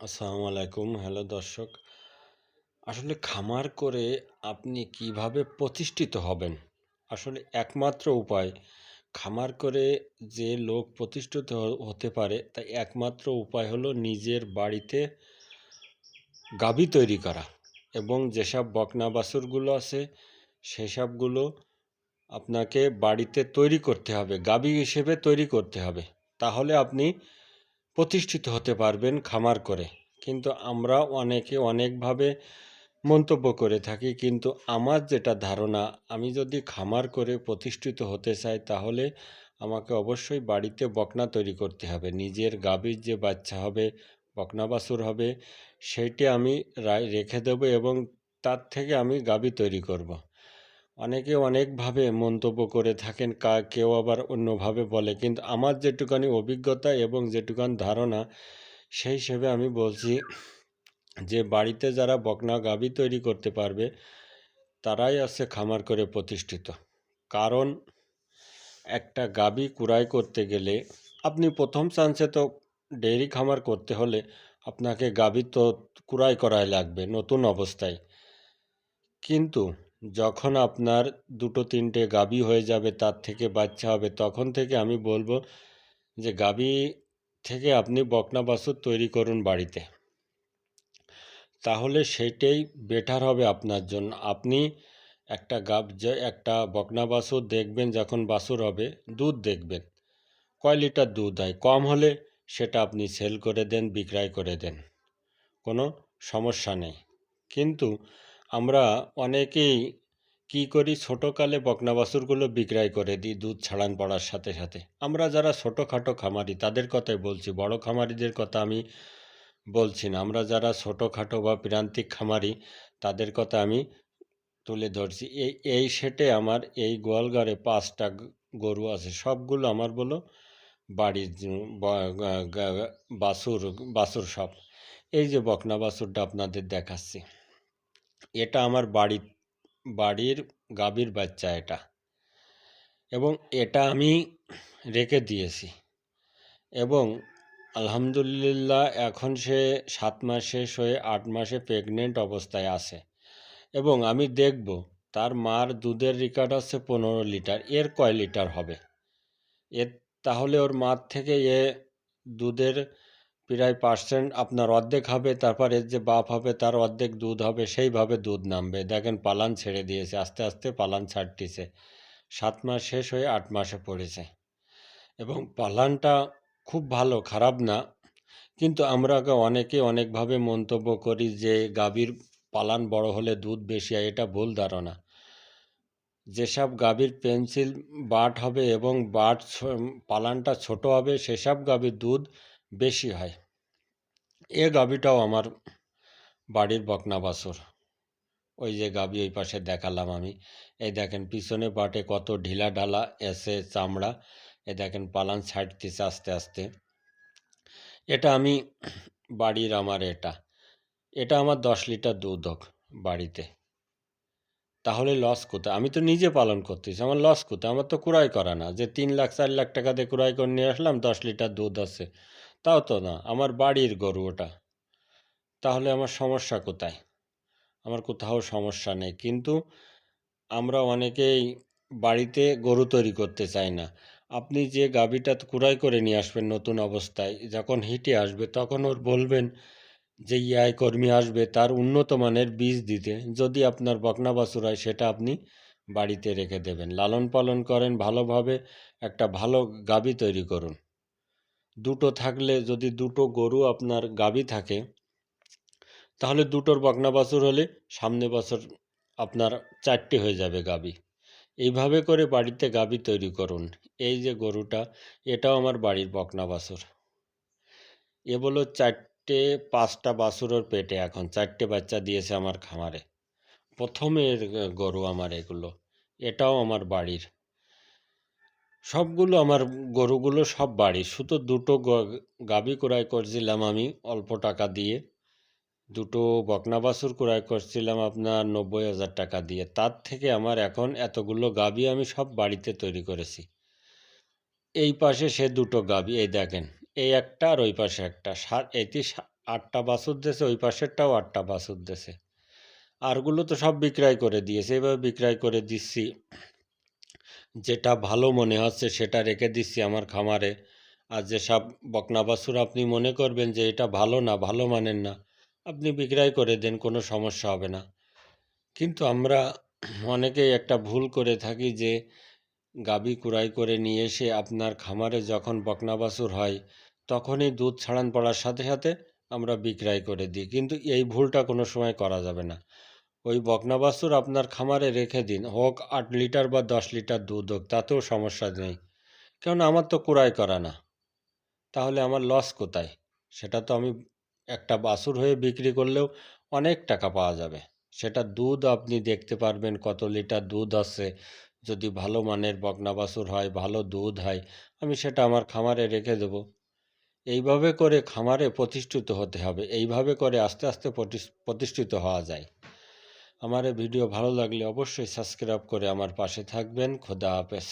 আসসালামু আলাইকুম। হ্যালো দর্শক, আসলে খামার করে আপনি কীভাবে প্রতিষ্ঠিত হবেন? আসলে একমাত্র উপায়, খামার করে যে লোক প্রতিষ্ঠিত হতে পারে তাই একমাত্র উপায় হলো নিজের বাড়িতে গাবি তৈরি করা এবং যেসব বকনা বাছুরগুলো আছে, সেসবগুলো আপনাকে বাড়িতে তৈরি করতে হবে, গাবি হিসেবে তৈরি করতে হবে। তাহলে আপনি প্রতিষ্ঠিত হতে পারবেন খামার করে কিন্তু আমরা অনেকে অনেকভাবে মন্তব্য করে থাকি, কিন্তু আমার যেটা ধারণা, আমি যদি খামার করে প্রতিষ্ঠিত হতে চাই, তাহলে আমাকে অবশ্যই বাড়িতে বকনা তৈরি করতে হবে নিজের গাভীর যে বাচ্চা হবে, বকনা বাছুর হবে সেইটি আমি রেখে দেবো এবং তার থেকে আমি গাভী তৈরি করব। অনেকে অনেকভাবে মন্তব্য করে থাকেন, কা, কেউ আবার অন্যভাবে বলে। কিন্তু আমার যেটুকানি অভিজ্ঞতা এবং যেটুকান ধারণা, সেই হিসেবে আমি বলছি যে বাড়িতে যারা বকনা গাবি তৈরি করতে পারবে, তারাই আছে খামার করে প্রতিষ্ঠিত। কারণ একটা গাবি কুড়াই করতে গেলে আপনি প্রথম চান্সে তো ডেয়ারি খামার করতে হলে আপনাকে গাবি তো কুড়াই করাই লাগবে, নতুন অবস্থায়। কিন্তু যখন আপনার দুটো তিনটে গাভী হয়ে যাবে, তার থেকে বাচ্চা হবে, তখন থেকে আমি বলব যে গাভী থেকে আপনি বকনা বাছুর তৈরি করুন বাড়িতে। তাহলে সেটাই বেটার হবে আপনার জন্য। আপনি একটা গাব একটা বকনা বাছুর দেখবেন যখন বাছুর হবে, দুধ দেখবেন। কয় লিটার দুধ হয়? কম হলে সেটা আপনি সেল করে দেন, বিক্রয় করে দেন। কোনো সমস্যা নেই। কিন্তু আমরা অনেকেই কি করি? ছোটোকালে বকনা বাছুরগুলো বিক্রয় করে দিই দুধ ছাড়ান পড়ার সাথে সাথে। আমরা যারা ছোটোখাটো খামারি, তাদের কথাই বলছি। বড় খামারিদের কথা আমি বলছি না। আমরা যারা ছোটোখাটো বা প্রান্তিক খামারি, তাদের কথা আমি তুলে ধরছি। এই এই সেটে আমার, এই গোয়ালঘরে পাঁচটা গরু আছে। সবগুলো আমার বলো বাড়ির যে- বা- গা- গা- বাছুর বাছুর সব। এই যে বকনা বাছুরটা আপনাদের দেখাচ্ছি। এটা আমার বাড়ি, বাড়ির গাভীর বাচ্চা এটা। এবং এটা আমি রেখে দিয়েছি। এবং আলহামদুলিল্লাহ এখন সে সাত মাস শেষ হয়ে আট মাসে প্রেগনেন্ট অবস্থায় আছে। এবং আমি দেখব তার মার দুধের রেকর্ড আছে পনেরো লিটার, এর কয় লিটার হবে? এর তাহলে ওর মার থেকে এ দুধের প্রায় পার্সেন্ট আপনার অর্ধেক হবে, তারপর এর যে বাপ হবে তার অর্ধেক দুধ হবে, সেইভাবে দুধ নামবে। দেখেন পালান ছেড়ে দিয়েছে, আস্তে আস্তে পালান ছাড়তিছে। সাত মাস শেষ হয়ে আট মাসে পড়েছে। এবং পালানটা খুব ভালো, খারাপ না। কিন্তু আমরা অনেকে অনেকভাবে মন্তব্য করি যে, গাভীর পালান বড় হলে দুধ বেশি হয়, এটা ভুল ধারণা। যেসব গাভীর পেন্সিল বাট হবে এবং বাট পালানটা ছোট হবে, সেসব গাভীর দুধ বেশি হয়। এ গাভীটাও আমার বাড়ির বকনা বাছুর ওই যে গাভী ওই পাশে দেখালাম আমি। এই দেখেন পিছনে পাটে কত ঢিলা ঢালা এসে চামড়া। এ দেখেন পালান ছাড়তেছে আস্তে আস্তে। এটা আমি বাড়ির আমার এটা। এটা আমার দশ লিটার দুধ হোক বাড়িতে। তাহলে লস কোথায়? আমি তো নিজে পালন করতেছি। আমার লস কোথায়? আমার তো কুড়াই করা না। যে তিন লাখ, চার লাখ টাকা দিয়ে কুড়াই করে নিয়ে আসলাম, দশ লিটার দুধ আছে। তাও তো না, আমার বাড়ির গরু ওটা। তাহলে আমার সমস্যা কোথায়? আমার কোথাও সমস্যা নেই। কিন্তু আমরা অনেকেই বাড়িতে গরু তৈরি করতে চাই না। আপনি যে গাভীটা কুড়াই করে নিয়ে আসবেন নতুন অবস্থায়, যখন হিটে আসবে তখন ওর বলবেন যে ইয়াই কর্মী আসবে, তার উন্নত মানের বীজ দিতে। যদি আপনার বকনা বাছুর হয়, সেটা আপনি বাড়িতে রেখে দেবেন। লালন পালন করেন, ভালোভাবে একটা ভালো গাভী তৈরি করুন। দুটো থাকলে যদি দুটো গরু আপনার গাভী থাকে, তাহলে দুটোর বকনা বাছুর হলে সামনে বছর আপনার চারটে হয়ে যাবে গাভী। এইভাবে করে বাড়িতে গাভী তৈরি করুন। এই যে গরুটা, এটাও আমার বাড়ির বকনা বাছুর। এ বলো চারটে, পাঁচটা বাছুরের পেটে এখন, চারটে বাচ্চা দিয়েছে আমার খামারে। প্রথমের গরু আমার এগুলো। এটাও আমার বাড়ির। সবগুলো আমার গরুগুলো সব বাড়ি। শুধু দুটো গ- গাভী ক্রয় করছিলাম আমি অল্প টাকা দিয়ে। দুটো বকনা বাছুর ক্রয় করছিলাম আপনার নব্বই হাজার টাকা দিয়ে। তার থেকে আমার এখন এতগুলো গাভী আমি সব বাড়িতে তৈরি করেছি। এই পাশে সে দুটো গাভী এই দেখেন, এই একটা আর ওই পাশে একটা। সাত এটি আটটা বাছুর দেছে ওই পাশেরটাও আটটা বাছুর দেছে আরগুলো তো সব বিক্রয় করে দিয়েছে। এভাবে বিক্রয় করে দিচ্ছি। যেটা ভালো মনে হচ্ছে সেটা রেখে দিচ্ছি আমার খামারে। আর যেসব বকনা বাছুর আপনি মনে করবেন যে এটা ভালো না, ভালো মানেন না, আপনি বিক্রয় করে দেন, কোনো সমস্যা হবে না। কিন্তু আমরা অনেকেই একটা ভুল করে থাকি যে গাবি কুড়াই করে নিয়ে এসে আপনার খামারে যখন বকনা বাছুর হয়, তখনই দুধ ছাড়ান পড়ার সাথে সাথে আমরা বিক্রয় করে দিই। কিন্তু এই ভুলটা কোনো সময় করা যাবে না। ওই বকনা বাছুর আপনার খামারে রেখে দিন, হোক আট লিটার বা দশ লিটার দুধ হোক, তাতেও সমস্যা নেই। কেননা আমার তো কুড়াই করা না। তাহলে আমার লস কোথায়? সেটা তো আমি একটা বাছুর হয়ে বিক্রি করলেও অনেক টাকা পাওয়া যাবে। সেটা দুধ আপনি দেখতে পারবেন কত লিটার দুধ আছে। যদি ভালো মানের বকনা বাছুর হয়, ভালো দুধ হয়, আমি সেটা আমার খামারে রেখে দেব। এইভাবে করে খামারে প্রতিষ্ঠিত হতে হবে। এইভাবে করে আস্তে আস্তে প্রতিষ্ঠিত হওয়া যায়। আমার ভিডিও ভালো লাগলে অবশ্যই সাবস্ক্রাইব করে আমার পাশে থাকবেন। খোদা হাফেজ।